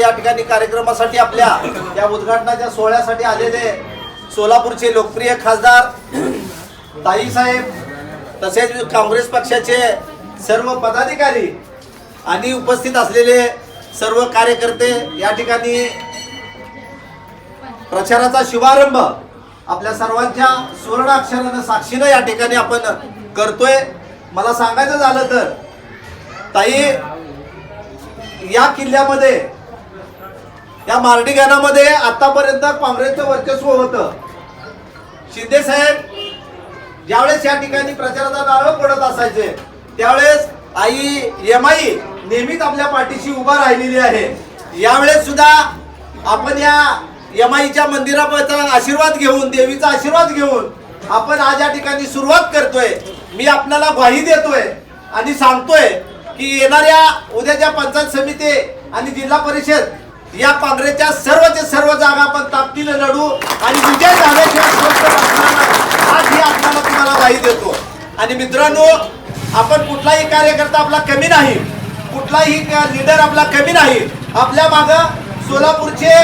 या ठिकाणी कार्यक्रमासाठी आपल्या या उद्घाटनाच्या सोहळ्यासाठी आलेले सोलापूरचे लोकप्रिय खासदार ताईसाहेब तसेच काँग्रेस पक्षाचे सर्व पदाधिकारी आणि उपस्थित असलेले सर्व कार्यकर्ते या ठिकाणी प्रचाराचा शुभारंभ आपल्या सर्वांच्या सुवर्ण अक्षरानं साक्षीनं या ठिकाणी आपण करतोय. मला सांगायचं झालं तर ताई या किल्ल्यामध्ये या मार्डी गाण्यामध्ये आतापर्यंत काँग्रेसचं वर्चस्व होतं. शिंदे साहेब ज्यावेळेस या ठिकाणी प्रचाराचा नारळ पडत असायचे त्यावेळेस आई एम आई नेहमीच आपल्या पाठीशी उभा राहिलेली आहे. यावेळेस सुद्धा आपण या एम आईच्या मंदिराचा आशीर्वाद घेऊन देवीचा आशीर्वाद घेऊन आपण आज या ठिकाणी सुरुवात करतोय. मी आपल्याला ग्वाही देतोय आणि सांगतोय की येणाऱ्या उद्याच्या पंचायत समिती आणि जिल्हा परिषद या काँग्रेसच्या सर्वचे सर्व जागा आपण ताकदीने लढू आणि विजय झाल्याशिवाय आज ही आपल्याला तुम्हाला ग्वाही देतो. आणि मित्रांनो आपण कुठलाही कार्यकर्ता आपला कमी नाही. कुठलाही लीडर आपला कमी नाही. आपल्या माग सोलापूरचे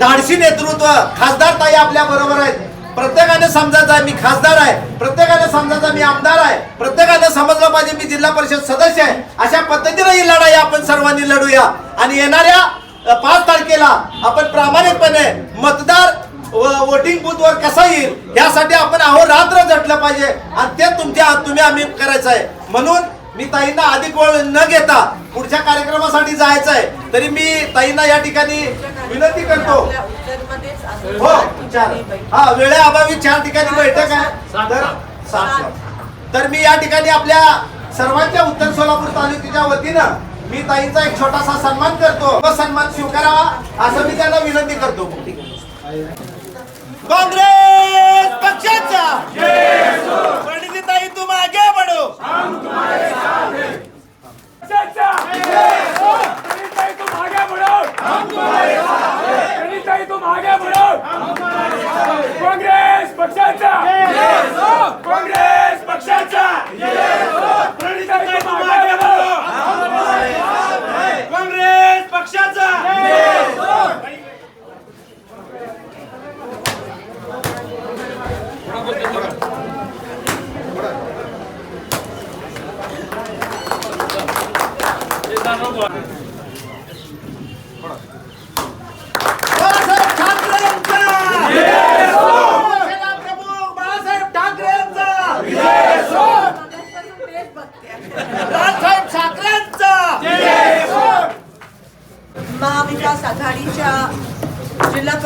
धाडसी नेतृत्व खासदार ताई आपल्या बरोबर आहेत. प्रत्येकाने समजायचं मी खासदार आहे. प्रत्येकाने समजायचं मी आमदार आहे. प्रत्येकाने समजलं पाहिजे मी जिल्हा परिषद सदस्य आहे. अशा पद्धतीने ही लढाई आपण सर्वांनी लढूया. आणि येणाऱ्या पाच तारखेला आपण प्रामाणिकपणे मतदार वोटिंग बूथ वर कसा येईल यासाठी आपण अहोरात्र झटलं पाहिजे. आणि ते तुमच्या तुम्ही आम्ही करायचं आहे. म्हणून मी ताईंना अधिक वेळ न घेता पुढच्या कार्यक्रमासाठी जायचं आहे. तरी मी ताईंना या ठिकाणी विनंती करतो. हो चार. हा वेळेअभावी चार ठिकाणी बैठक आहे. तर तर मी या ठिकाणी आपल्या सर्वांच्या उत्तर सोलापूर तालुक्याच्या वतीनं मी ताईंचा एक छोटासा सन्मान करतो. व सन्मान स्वीकारावा असं मी त्यांना विनंती करतो. काँग्रेस पक्षाचा!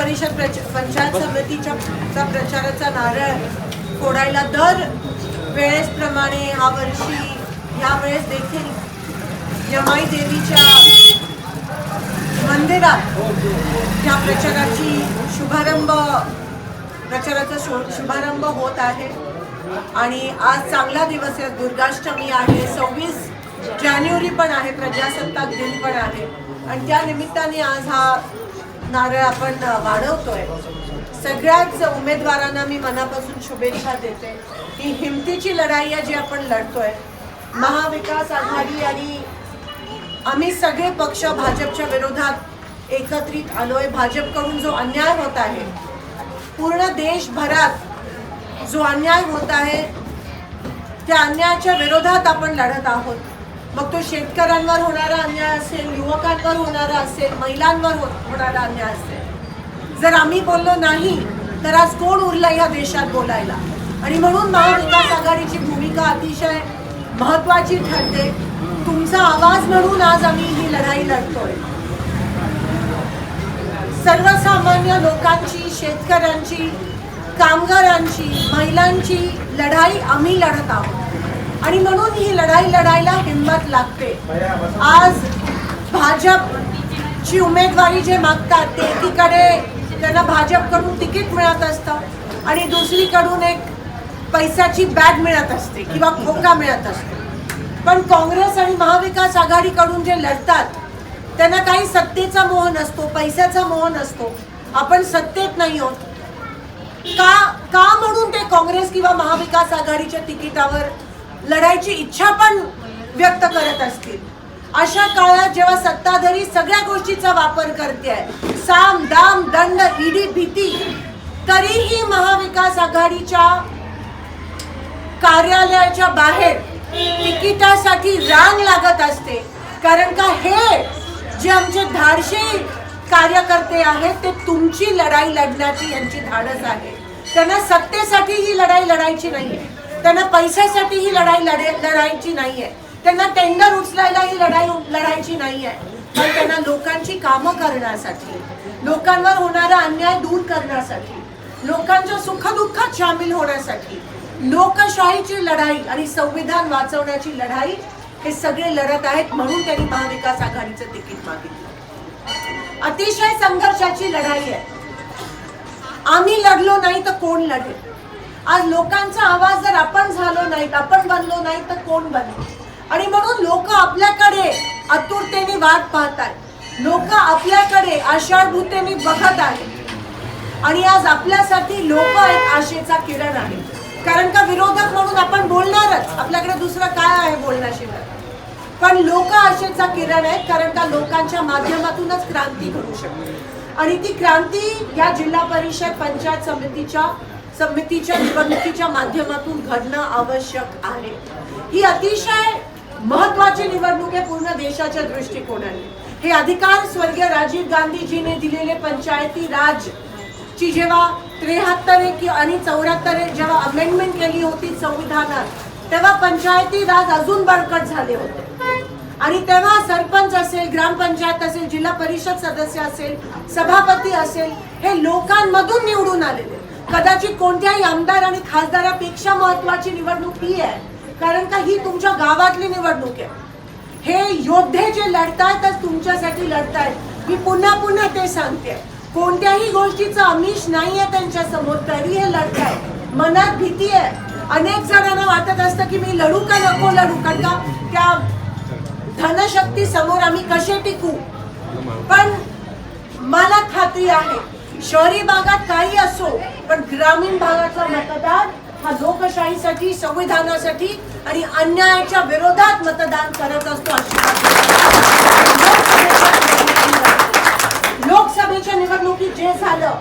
परिषद प्रच- पंचायत समितीच्या प्रचाराचा नारळ फोडायला दर वेळेसप्रमाणे हा वर्षी ह्या वेळेस देखील यमाई देवीच्या मंदिरात या प्रचाराची शुभारंभ प्रचाराचा शु- शुभारंभ होत आहे. आणि आज चांगला दिवस आहे. दुर्गाष्टमी आहे. सव्वीस जानेवारी पण आहे. प्रजासत्ताक दिन पण आहे. आणि त्या निमित्ताने आज हा नारळ आपण वाढवतोय. सगळ्याच उमेदवारांना मी मनापासून शुभेच्छा देते ही हिमतीची लढाई आहे जी आपण लढतोय. महाविकास आघाडी आणि आम्ही सगळे पक्ष भाजपच्या विरोधात एकत्रित आलोय. भाजपकडून जो अन्याय होत आहे पूर्ण देशभरात जो अन्याय होत आहे त्या अन्यायाच्या विरोधात आपण लढत आहोत. मग तो शेतकऱ्यांवर होणारा अन्याय असेल युवकांवर होणारा असेल महिलांवर हो- होणारा अन्याय असेल. जर आम्ही बोललो नाही तर आज कोण उरलं या देशात बोलायला? आणि म्हणून महाविकास आघाडीची भूमिका अतिशय महत्वाची ठरते. तुमचा आवाज म्हणून आज आम्ही ही लढाई लढतोय. सर्वसामान्य लोकांची शेतकऱ्यांची कामगारांची महिलांची लढाई आम्ही लढत आहोत. आणि म्हणून ही लढाई लढायला हिंमत लागते. आज भाजपची उमेदवारी जे मागतात ते एकीकडे त्यांना भाजपकडून तिकीट मिळत असतं आणि दुसरीकडून एक पैशाची बॅग मिळत असते किंवा खोका मिळत असतो. पण काँग्रेस आणि महाविकास आघाडीकडून जे लढतात त्यांना काही सत्तेचा मोह नसतो पैशाचा मोह नसतो. आपण सत्तेत नाही होत का का म्हणून ते काँग्रेस किंवा महाविकास आघाडीच्या तिकिटावर लढायची इच्छा पण व्यक्त करत असतील. अशा काळात जेव्हा सत्ताधारी सगळ्या गोष्टीचा वापर करते साम दाम दंड ईडी भीती तरीही महाविकास आघाडीच्या कार्यालयाच्या बाहेर तिकिटासाठी रांग लागत असते. कारण का हे जे आमचे धाडशी कार्यकर्ते आहेत ते तुमची लढाई लढण्याची यांची धाडस आहे. त्यांना सत्तेसाठी ही लढाई लढायची नाहीये. त्यांना पैशासाठी ही लढाई लढे लढायची नाही आहे त्यांना टेंडर उचलायला ही लढाई लढायची नाहीये. पण त्यांना लोकांची कामं करण्यासाठी लोकांवर होणारा अन्याय दूर करण्यासाठी लोकांच्या सुखदुःखात सामील होण्यासाठी लोकशाहीची लढाई आणि संविधान वाचवण्याची लढाई हे सगळे लढत आहेत म्हणून त्यांनी महाविकास आघाडीचं तिकीट मागितलं. अतिशय संघर्षाची लढाई आहे. आम्ही लढलो नाही तर कोण लढेल? आज लोकांचा आवाज जर आपण झालो नाही आपण बनलो नाही तर कोण बनेल? आणि म्हणून लोक आपल्याकडे आतुरतेने वाट पाहतात. लोक आपल्याकडे आषाढभूतेने बघत आहेत. आणि आज आपल्यासाठी लोक एक आशेचा किरण आहे. कारण का विरोधक म्हणून आपण बोलणारच. आपल्याकडे दुसरं काय आहे बोलण्याशिवाय? पण लोक आशेचा किरण आहे कारण का लोकांच्या माध्यमातूनच क्रांती घडू शकते. आणि ती क्रांती या जिल्हा परिषद पंचायत समितीच्या समितीच्या निवडणुकीच्या माध्यमातून घडणं आवश्यक आहे. ही अतिशय महत्वाची निवडणूक आहे पूर्ण देशाच्या दृष्टिकोनाने. हे अधिकार स्वर्गीय राजीव गांधीजीने दिलेले पंचायती राज ची जेव्हा त्रेहत्तर आणि चौऱ्याहत्तर जेव्हा अमेंडमेंट केली होती संविधानात तेव्हा पंचायती राज अजून बळकट झाले होते. आणि तेव्हा सरपंच असेल ग्रामपंचायत असेल जिल्हा परिषद सदस्य असेल सभापती असेल हे लोकांमधून निवडून आलेले. कदाचित कोणत्याही आमदार आणि खासदारापेक्षा महत्वाची निवडणूक ही आहे. कारण का ही तुमच्या गावातली निवडणूक आहे. हे योद्धे जे लढतायतच तुमच्यासाठी लढतायत. मी पुन्हा पुन्हा ते सांगते. कोणत्याही गोष्टीचं आमिष आहे त्यांच्यासमोर तरी हे लढतायत. मनात भीती आहे. अनेक जणांना वाटत असतं की मी लढू का नको लढू? कारण का त्या धनशक्ती समोर आम्ही कसे टिकू? पण मला खात्री आहे शहरी भागात काही असो पण ग्रामीण भागाचा मतदार हा लोकशाहीसाठी संविधानासाठी आणि अन्यायाच्या विरोधात मतदान करत असतो लोकसभेच्या निवडणुकीत जे झालं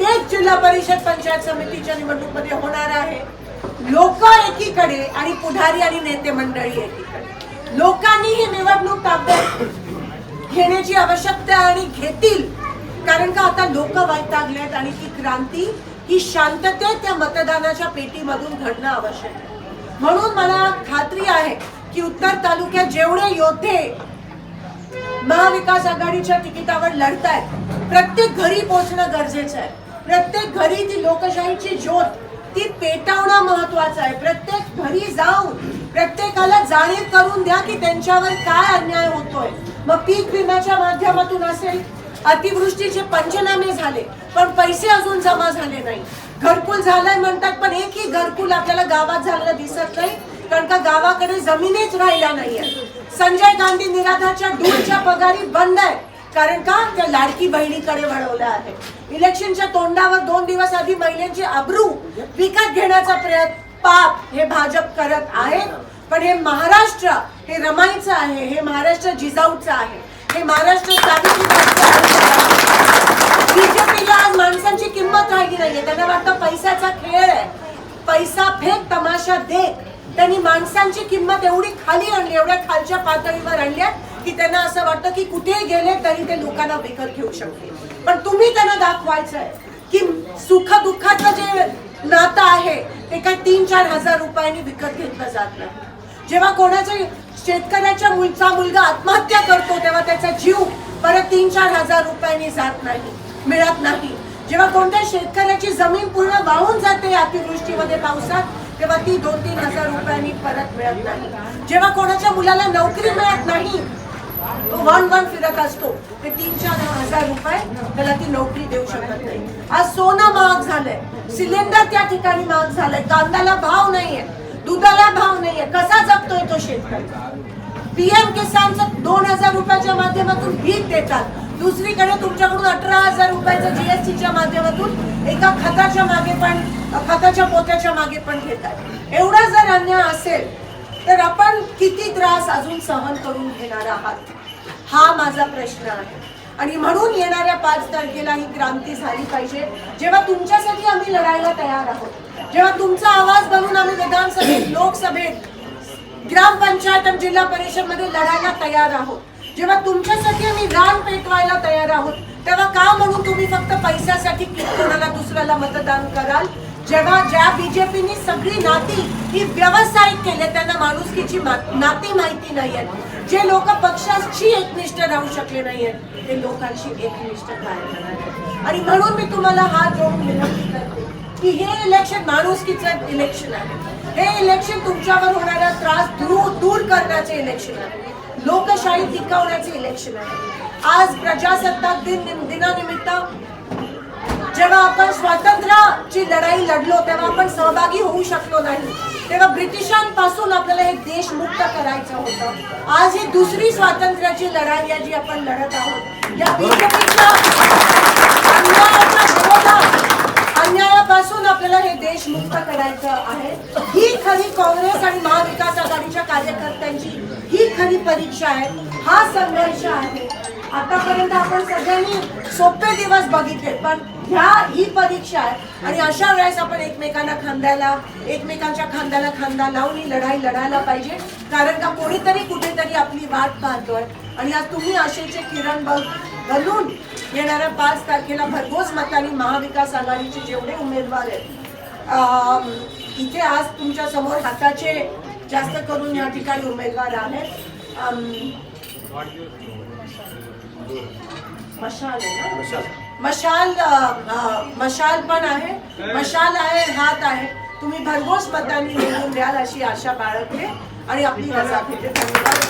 तेच जिल्हा परिषद पंचायत समितीच्या निवडणुकीमध्ये होणार आहे. लोक एकीकडे आणि पुढारी आणि नेते मंडळी एकीकडे. लोकांनी ही निवडणूक ताब्यात घेण्याची आवश्यकता आणि घेतील. कारण का आता लोक वैतागलेत आणि ती क्रांती ही शांततेत त्या मतदानाच्या पेटीमधून घडणं आवश्यक आहे. म्हणून मला खात्री आहे की उत्तर तालुक्यात जेवढे योद्धे महाविकास आघाडीच्या तिकिटावर लढतायत प्रत्येक घरी पोहोचणं गरजेचं आहे. प्रत्येक घरी ती लोकशाहीची ज्योत ती पेटवणं महत्वाचं आहे. प्रत्येक घरी जाऊन प्रत्येकाला जाणीव करून द्या की त्यांच्यावर काय अन्याय होतोय. मग पीक विम्याच्या माध्यमातून असेल अतिवृष्टीचे पंचनामे झाले पण पैसे अजून जमा झाले नाही. घरकुल झालंय म्हणतात पण एकही घरकुल आपल्याला गावात झालेलं दिसत नाही कारण का गावाकडे जमिनीच राहिल्या नाहीये संजय गांधी निराधारच्या दूरच्या पगारी बंद आहे कारण का? त्या लाडकी बहिणीकडे वळवल्या आहे. इलेक्शनच्या तोंडावर दोन दिवस आधी महिलांची अब्रू विकत घेण्याचा प्रयत्न पाप हे भाजप करत आहे. पण हे महाराष्ट्र हे रमाईचं आहे हे महाराष्ट्र जिजाऊचं आहे. हे महाराष्ट्र बीजेपीला आज माणसांची किंमत राहिली नाहीये. त्यांना वाटतं पैशाचा खेळ आहे. पैसा फेक तमाशा देत. त्यांनी माणसांची किंमत एवढी खाली आणली एवढ्या खालच्या पातळीवर आणल्या की त्यांना असं वाटतं की कुठे गेले तरी ते लोकांना विकत घेऊ शकते पण तुम्ही त्यांना दाखवायचं आहे की सुख दुःखाचं जे नातं आहे ते काय तीन चार हजार रुपयांनी विकत घेतलं जात नाही. जेव्हा कोणाच्या शेतकऱ्याच्या मुलचा मुलगा आत्महत्या करतो तेव्हा त्याचा जीव परत तीन चार हजार रुपयांनी जात नाही मिळत नाही. जेव्हा कोणत्या शेतकऱ्याची जमीन पूर्ण वाहून जाते अतिवृष्टीमध्ये पावसात तेव्हा ती दोन तीन हजार रुपयांनी परत मिळत नाही. जेव्हा कोणाच्या मुलाला नोकरी मिळत नाही तो वन वन फिरत असतो ते तीन चार हजार रुपये त्याला ती नोकरी देऊ शकत नाही. आज सोनं महाग झालंय सिलेंडर त्या ठिकाणी महाग झालंय कांद्याला भाव नाहीये. दुधाला भाव नाहीये. कसा जगतोय तो शेतकरी? पीएम किसानचं दोन हजार रुपयाच्या माध्यमातून भीक देतात. दुसरीकडे तुमच्याकडून अठरा हजार रुपयाचं जीएसटीच्या माध्यमातून एका खताच्या मागे पण खताच्या पोत्याच्या मागे पण घेतात. एवढा जर अन्याय असेल तर आपण किती त्रास अजून सहन करून घेणार आहात? हा माझा प्रश्न आहे. आणि म्हणून येणाऱ्या पाच तारखेला ही क्रांती झाली पाहिजे. जेव्हा तुमच्यासाठी आम्ही लढायला तयार आहोत जेव्हा तुमचा आवाज बनून आम्ही विधानसभेत लोकसभेत ग्रामपंचायत आणि जिल्हा परिषदमध्ये लढायला तयार आहोत. जेव्हा तुमच्यासाठी आम्ही रान पेटवायला तयार आहोत तेव्हा का म्हणून तुम्ही फक्त पैशासाठी कोणाला दुसऱ्याला मतदान कराल? जेव्हा ज्या बीजेपीनी सगळी नाती ही व्यवसायिक केले त्यांना माणुसकीची नाती माहिती नाही आहे जे लोक पक्षाशी एकनिष्ठ राहू शकले नाहीयेत ते लोकांशी एकनिष्ठ काय आणि म्हणून मी तुम्हाला हा जोडून विनंती करते की हे इलेक्शन माणुसकीचं इलेक्शन आहे. हे इलेक्शन तुमच्यावर होणारा त्रास दूर दूर करण्याचे इलेक्शन आहे. लोकशाही टिकवण्याचे इलेक्शन आहे. आज प्रजासत्ताक दिन दिनानिमित्त जेव्हा आपण स्वातंत्र्याची लढाई लढलो तेव्हा आपण सहभागी होऊ शकलो नाही. तेव्हा ब्रिटिशांपासून आपल्याला एक देश मुक्त करायचं होतं. आज ही दुसरी स्वातंत्र्याची लढाई आहे जी आपण लढत आहोत. या बीजेपीच्या अन्यायापासून आपल्याला हे देश मुक्त करायचं आहे. ही खरी काँग्रेस आणि महाविकास आघाडीच्या कार्यकर्त्यांची ही खरी परीक्षा आहे. हा संघर्ष आहे. आतापर्यंत आपण सगळ्यांनी सोपे दिवस बघितले पण ह्या ही परीक्षा आहे. आणि अशा वेळेस आपण एकमेकांना खांद्याला एकमेकांच्या खांद्याला खांदा लावून ही लढाई लढायला पाहिजे. कारण का कोणीतरी कुठेतरी आपली वाट पाहतोय. आणि आज तुम्ही आशेचे किरण बघ बनून येणाऱ्या पाच तारखेला भरघोस मतांनी महाविकास आघाडीचे जेवढे उमेदवार आहेत इथे आज तुमच्यासमोर हाताचे जास्त करून या ठिकाणी उमेदवार आहेत. मशाल आहे ना? मशाल मशाल पण आहे. मशाल आहे हात आहे. तुम्ही भरघोस मतांनी निवडून द्याल अशी आशा बाळगते आणि आपली रजा घेते. धन्यवाद.